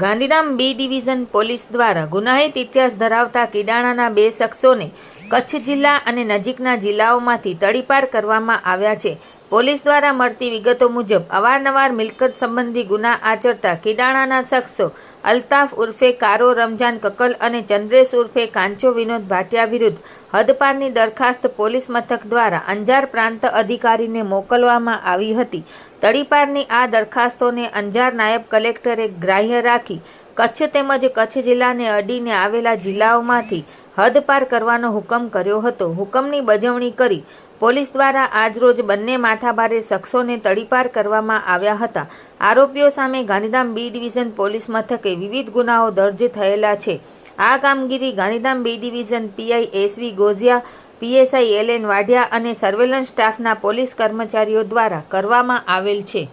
Gandhidham B division police દ્વારા ગુનાહિત ઇતિહાસ ધરાવતા કિડાણાના બે શખ્સોને કચ્છ જિલ્લા અને નજીકના જિલ્લાઓમાંથી તડીપાર કરવામાં આવ્યા છે. પોલીસ દ્વારા મળતી વિગતો મુજબ, અવારનવાર મિલકત સંબંધી ગુના આચરતા કિડાણાના શખ્સો અલ્તાફ ઉર્ફે કારો રમજાન કકલ અને ચંદ્રેશ ઉર્ફે કાંચો વિનોદ ભાટિયા વિરુદ્ધ હદપારની દરખાસ્ત પોલીસ મથક દ્વારા અંજાર પ્રાંત અધિકારીને મોકલવામાં આવી હતી. તડીપારની આ દરખાસ્તોને અંજાર નાયબ કલેક્ટરે ગ્રાહ્ય રાખી, કચ્છ તેમજ કચ્છ જિલ્લાને અડીને આવેલા જિલ્લાઓમાંથી હદપાર કરવાનો હુકમ કર્યો હતો. હુકમની બજવણી કરી પોલીસ દ્વારા આજરોજ બંને માથાભારે શખ્સોને તડીપાર કરવામાં આવ્યા હતા. આરોપીઓ સામે ગાંધીધામ બી ડિવિઝન પોલીસ મથકે વિવિધ ગુનાઓ દર્જ થયેલા છે. આ કામગીરી Gandhidham B division PI SV Goziya PSI L N Vadhiya અને સર્વેલન્સ સ્ટાફના પોલીસ કર્મચારીઓ દ્વારા કરવામાં આવેલ છે.